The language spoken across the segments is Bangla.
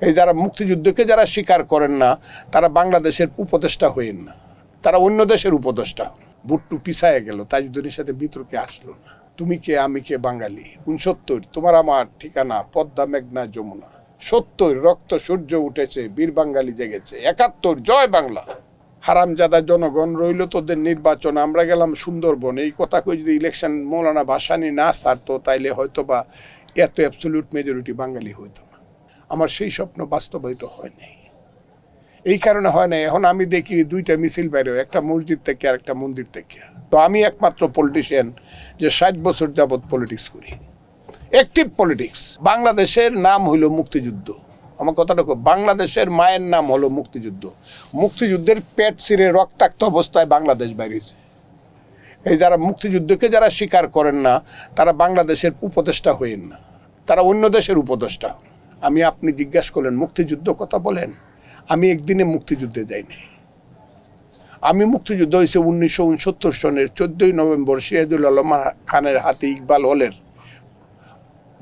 এই যারা মুক্তিযুদ্ধকে যারা স্বীকার করেন না, তারা বাংলাদেশের উপদেষ্টা হইেন না। তারা অন্য দেশের উপদেষ্টা। বুট্টু পিছায় গেল তাজুদ্দিনের সাথে বিতর্কে আসলো না। তুমি কে, আমি কে, বাঙালি? উনসত্তর তোমার আমার ঠিকানা, পদ্মা, মেঘনা, যমুনা। সত্তর, রক্ত, সূর্য উঠেছে, বীর বাঙালি জেগেছে। একাত্তর, জয় বাংলা। হারামজাদা জনগণ রইল তোদের নির্বাচন, আমরা গেলাম সুন্দরবন। এই কথা কই যদি ইলেকশন মৌলানা ভাসানি না ছাড়তো, তাইলে হয়তো বা এত অ্যাবসলিউট মেজরিটি বাঙালি হইতো না। আমার সেই স্বপ্ন বাস্তবায়িত হয় নাই। এই কারণে হয় না এখন আমি দেখি দুইটা মিছিল বাইরে একটা মসজিদ থেকে আর একটা মন্দির থেকে। তো আমি একমাত্র পলিটিশিয়ান যে ষাট বছর যাবৎ পলিটিক্স করি। অ্যাক্টিভ পলিটিক্স বাংলাদেশের নাম হইল মুক্তিযুদ্ধ। আমার কথাটা বাংলাদেশের মায়ের নাম হলো মুক্তিযুদ্ধ। মুক্তিযুদ্ধের পেট ছিঁড়ে রক্তাক্ত অবস্থায় বাংলাদেশ বাইরেছে এই যারা মুক্তিযুদ্ধকে যারা স্বীকার করেন না, তারা বাংলাদেশের উপদেষ্টা হইেন না। তারা অন্য দেশের উপদেষ্টা। হন। আমি আপনি জিজ্ঞাসা করলেন, মুক্তিযুদ্ধ কথা বলেন? আমি একদিনে মুক্তিযুদ্ধে যাইনি। আমি মুক্তিযুদ্ধ হয়েছে উনিশশো উনসত্তর সনের চোদ্দই নভেম্বর সিরাজুল আলম খানের হাতে ইকবাল হলের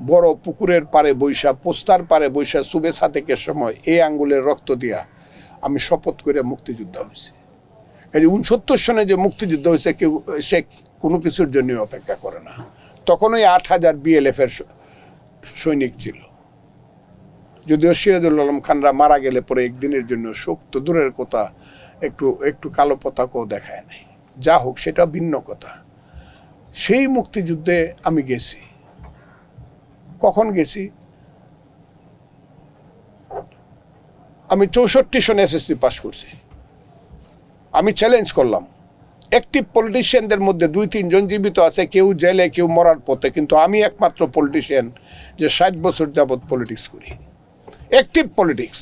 বড় পুকুরের পারে বৈশা পোস্তার পারে বৈশা সুবে সাতেকের সময় এই আঙ্গুলের রক্ত দিয়া আমি শপথ করে মুক্তিযুদ্ধ হয়েছে এই যে উনসত্তর সনে যে মুক্তিযুদ্ধ হয়েছে কেউ, সে কোনো কিছুর জন্য অপেক্ষা করে না। তখন ওই আট হাজার বিএলএফ এর সৈনিক ছিল। যদিও সিরাজুল আলম খানরা মারা গেলে পরে একদিনের জন্য শোক তো দূরের কথা, একটু একটু কালো পতাকাও দেখায় নাই। যা হোক, সেটা ভিন্ন কথা। সেই মুক্তিযুদ্ধে আমি গেছি। কখন গেছি? আমি চৌষট্টি সনে এসএসসি পাশ করছি। আমি চ্যালেঞ্জ করলাম। অ্যাক্টিভ পলিটিশিয়ানদের মধ্যে দুই, তিনজন জীবিত আছে, কেউ জেলে, কেউ মরার পথে, কিন্তু আমি একমাত্র পলিটিশিয়ান যে ষাট বছর যাবৎ পলিটিক্স করি। অ্যাক্টিভ পলিটিক্স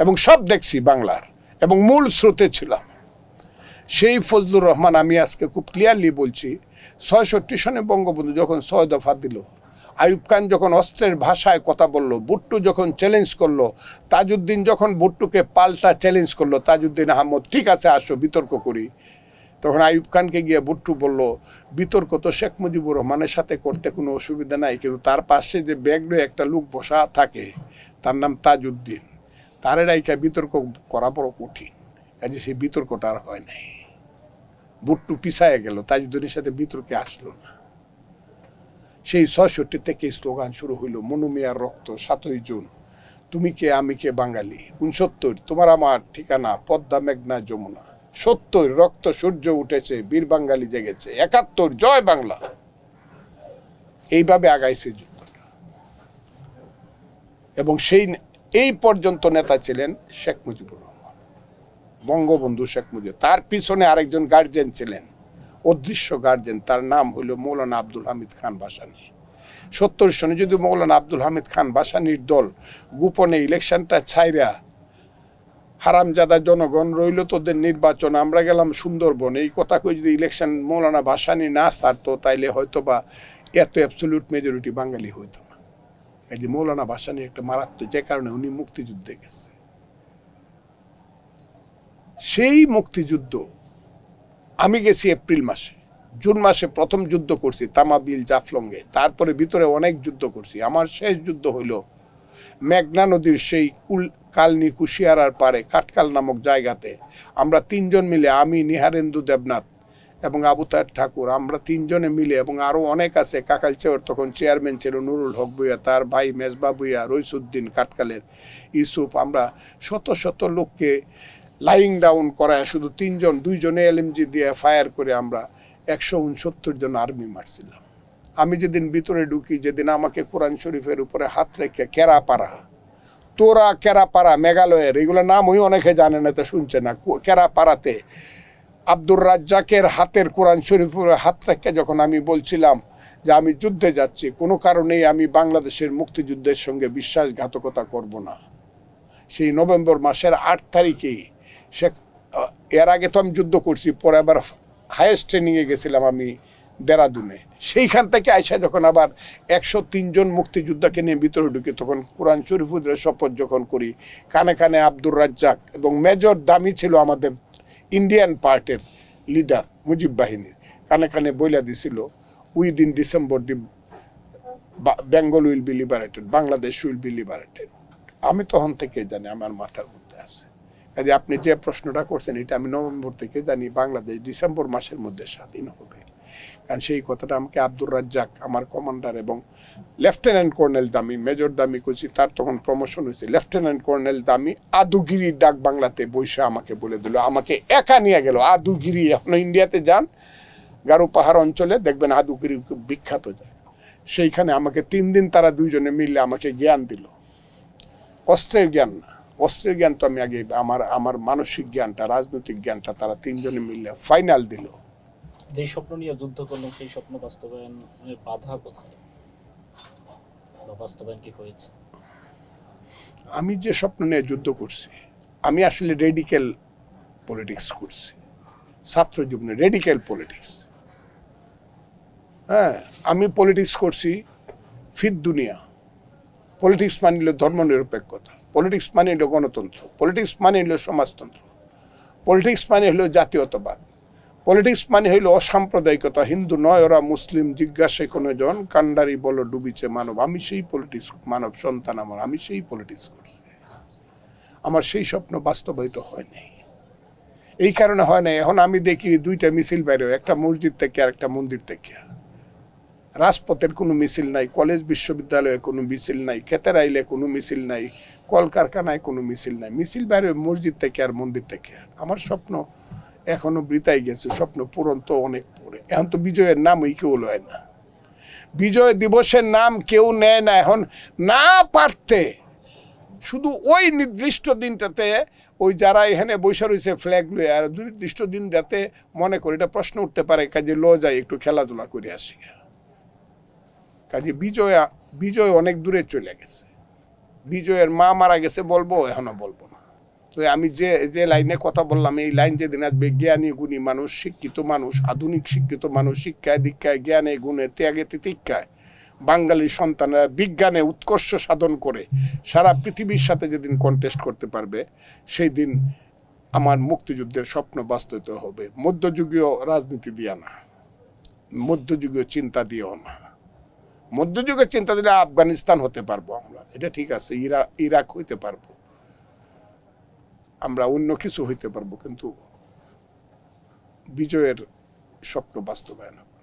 এবং সব দেখছি বাংলার। এবং মূল স্রোতে ছিলাম। সেই ফজলুর রহমান, আমি আজকে খুব ক্লিয়ারলি বলছি, ছয়ষট্টি সনে বঙ্গবন্ধু যখন ছয় দফা দিল, আইয়ুব খান যখন অস্ত্রের ভাষায় কথা বলল বুট্টু যখন চ্যালেঞ্জ করল, তাজউদ্দিন যখন বুট্টুকে পাল্টা চ্যালেঞ্জ করল, তাজউদ্দিন আহমদ, ঠিক আছে, আসো, বিতর্ক করি। তখন আইয়ুব খানকে গিয়ে বুট্টু বলল, বিতর্ক তো শেখ মুজিবুর রহমানের সাথে করতে কোনো অসুবিধা নাই, কিন্তু তার পাশে যে ব্যাগ লয়ে একটা লোক বসা থাকে, তার নাম তাজউদ্দিন। তার রাইকা বিতর্ক করা বড় কঠিন, কাজে সেই বিতর্কটা আর হয় নাই। বুট্টু পিছায় গেল, তাজউদ্দিনের সাথে বিতর্কে আসলো না। সেই ছয়ষট্টি থেকে স্লোগান শুরু হইল মনুমিয়ার রক্ত, সাতই জুন। তুমি কে, আমি কে, বাঙালি? উনসত্তর, তোমার আমার ঠিকানা, পদ্মা মেঘনা যমুনা। সত্তর রক্ত সূর্য উঠেছে, বীর বাঙালি জেগেছে, একাত্তর, জয় বাংলা। এইভাবে আগাইছে এবং সেই এই পর্যন্ত নেতা ছিলেন শেখ মুজিবুর রহমান, বঙ্গবন্ধু শেখ মুজিব। তার পিছনে আরেকজন গার্জেন ছিলেন, অদৃশ্য গার্জেন তার নাম হইল মৌলানা আব্দুল হামিদ খান বাসানি। সত্তর সনে যদি মৌলানা আব্দুল হামিদ খান বাসানির দল গোপনে ইলেকশনটা ছাইরা হারামজাদা জনগণ রইল তোদের নির্বাচন, আমরা গেলাম সুন্দরবন। এই কথা কই যদি ইলেকশন মৌলানা ভাসানি না ছাড়তো, তাইলে হয়তো বা এত অ্যাবসলিউট মেজরিটি বাঙালি হইতো না। এই যে মৌলানা ভাসানি একটা মারাত্মক, যে কারণে উনি মুক্তিযুদ্ধে গেছে। সেই মুক্তিযুদ্ধ, আমি গেছি এপ্রিল মাসে। জুন মাসে প্রথম যুদ্ধ করছি, তামাবিল জাফলঙ্গে তারপরে ভিতরে অনেক যুদ্ধ করছি। আমার শেষ যুদ্ধ হইল মেঘনা নদীর সেই কুল কালনি কুশিয়ারার পারে কাটকাল নামক জায়গাতে আমরা তিনজন মিলে, আমি, নিহারেন্দু দেবনাথ এবং আবু তাহের ঠাকুর, আমরা তিনজনে মিলে এবং আরও অনেক আছে, কাকাল চেওর তখন চেয়ারম্যান ছিল, নুরুল হক ভুইয়া, তার ভাই মেজবা ভুইয়া রইসুদ্দিন কাটকালের ইউসুফ, আমরা শত শত লোককে লাইং ডাউন করায় শুধু তিনজন, দুইজনে এলএমজি দিয়ে ফায়ার করে আমরা একশো উনসত্তর জন আর্মি মারছিলাম। আমি যেদিন ভিতরে ঢুকি, যেদিন আমাকে কোরআন শরীফের উপরে হাত রেখে কেরাপাড়া, তোরা কেরাপাড়া, মেঘালয়ের, এগুলো নাম ওই অনেকে জানে না, তো শুনছে না। কেরাপাড়াতে আব্দুর রাজ্জাকের হাতের কোরআন শরীফের হাত রেখে যখন আমি বলছিলাম যে আমি যুদ্ধে যাচ্ছি, কোনো কারণেই আমি বাংলাদেশের মুক্তিযুদ্ধের সঙ্গে বিশ্বাসঘাতকতা করব না। সেই নভেম্বর মাসের আট তারিখেই সে এর আগে তো আমি যুদ্ধ করছি, পরে আবার হায়েস্ট ট্রেনিংয়ে গেছিলাম আমি দেরাদুনে। সেইখান থেকে আইসা যখন আবার একশো তিনজন মুক্তিযোদ্ধাকে নিয়ে ভিতরে ঢুকে, তখন কোরআন শরীফুদ্রের শপথ যখন করি, কানে কানে আব্দুর রাজ্জাক এবং মেজর দামি ছিল আমাদের ইন্ডিয়ান পার্টের লিডার মুজিব বাহিনীর কানে কানে বইলা দিছিল, within December the Bengal will be liberated, Bangladesh will be liberated. আমি তখন থেকে জানি আমার মাথার মধ্যে আছে। কাজে আপনি যে প্রশ্নটা করছেন, এটা আমি নভেম্বর থেকে জানি, বাংলাদেশ ডিসেম্বর মাসের মধ্যে স্বাধীন হবে। কারণ সেই কথাটা আমাকে আব্দুর রাজ্জাক, আমার কমান্ডার এবং লেফটেন্যান্ট কর্নেল দামি মেজর দামি কুচি তার তখন প্রমোশন হয়েছে লেফটেন্যান্ট কর্নেল দামি আদুগিরি ডাক বাংলাতে বৈশা আমাকে বলে দিল। আমাকে একা নিয়ে গেল। আদুগিরি এখনও ইন্ডিয়াতে যান। গারো পাহাড় অঞ্চলে দেখবেন আদুগিরি বিখ্যাত যায় সেইখানে আমাকে তিন দিন তারা দুইজনে মিলে আমাকে জ্ঞান দিল। অস্ত্রের জ্ঞান না। অস্ত্রের জ্ঞান তো আমি আগে, আমার আমার মানসিক জ্ঞানটা, রাজনৈতিক জ্ঞানটা তারা তিনজনে মিলে ফাইনাল দিল। যে স্বপ্ন নিয়ে যুদ্ধ করলেন, সেই স্বপ্ন বাস্তবায়নের বাধা কোথায়? বা বাস্তবায়ন কি হয়েছে? আমি যে স্বপ্ন নিয়ে যুদ্ধ করছি, আমি আসলে রেডিক্যাল পলিটিক্স করছি। ছাত্র জীবনে রেডিক্যাল পলিটিক্স হ্যাঁ আমি পলিটিক্স করছি ফির দুনিয়া। পলিটিক্স মানে হলো ধর্মনিরপেক্ষতা। পলিটিক্স মানে হলো গণতন্ত্র। পলিটিক্স মানে হলো সমাজতন্ত্র। পলিটিক্স মানে হলো জাতীয়তাবাদ। পলিটিক্স মানে হইল অসাম্প্রদায়িকতা। হিন্দু নয়, ওরা মুসলিম, জিজ্ঞাসে কোনো জন, কান্ডারি বলো, ডুবিছে মানব, আমি সেই পলিটিক্স মানব সন্তান আমার, আমি সেই পলিটিক্স করছি। আমার সেই স্বপ্ন বাস্তবায়িত হয় নাই। এই কারণে হয় নাই, এখন আমি দেখি দুইটা মিছিল বাইরে একটা মসজিদ থেকে আর একটা মন্দির থেকে। রাজপথের কোনো মিছিল নাই, কলেজ বিশ্ববিদ্যালয়ে কোনো মিছিল নাই কেতেরাইলে কোনো মিছিল নাই, কলকারখানায় কোনো মিছিল নাই, মিছিল বাইরে মসজিদ থেকে আর মন্দির থেকে। আমার স্বপ্ন এখনও বৃতাই গেছে, স্বপ্ন পূরণ তো অনেক পরে। এখন তো বিজয়ের নামই কেউ লয় না। বিজয় দিবসের নাম কেউ নেয় না, এখন না পারতে। শুধু ওই নির্দিষ্ট দিনটাতে, ওই যারা এখানে বসে রয়েছে ফ্ল্যাগ লয়ে, আর নির্দিষ্ট দিন যাতে মনে করি, এটা প্রশ্ন উঠতে পারে, কাজে ল যায় একটু খেলাধুলা করে আসি। কাজে বিজয় বিজয় অনেক দূরে চলে গেছে। বিজয়ের মা মারা গেছে বলব, এখনও বলব না। তো আমি যে যে লাইনে কথা বললাম, এই লাইন যেদিন আসবে, জ্ঞানী, গুণী মানুষ, শিক্ষিত মানুষ, আধুনিক শিক্ষিত মানুষ, শিক্ষায়, দীক্ষায়, জ্ঞানে, গুণে, ত্যাগে, তিতিক্ষায়। বাঙালি সন্তানেরা বিজ্ঞানে উৎকর্ষ সাধন করে সারা পৃথিবীর সাথে যেদিন কন্টেস্ট করতে পারবে সেই দিন আমার মুক্তিযুদ্ধের স্বপ্ন বাস্তবিত হবে। মধ্যযুগীয় রাজনীতি দিয়া না। মধ্যযুগীয় চিন্তা দিয়েও না। মধ্যযুগের চিন্তা দিলে আফগানিস্তান হতে পারব আমরা। এটা ঠিক আছে, ইরা, ইরাক হইতে পারব। আমরা অন্য কিছু হইতে পারব কিন্তু বিজয়ের স্বপ্ন বাস্তবায়ন হবে।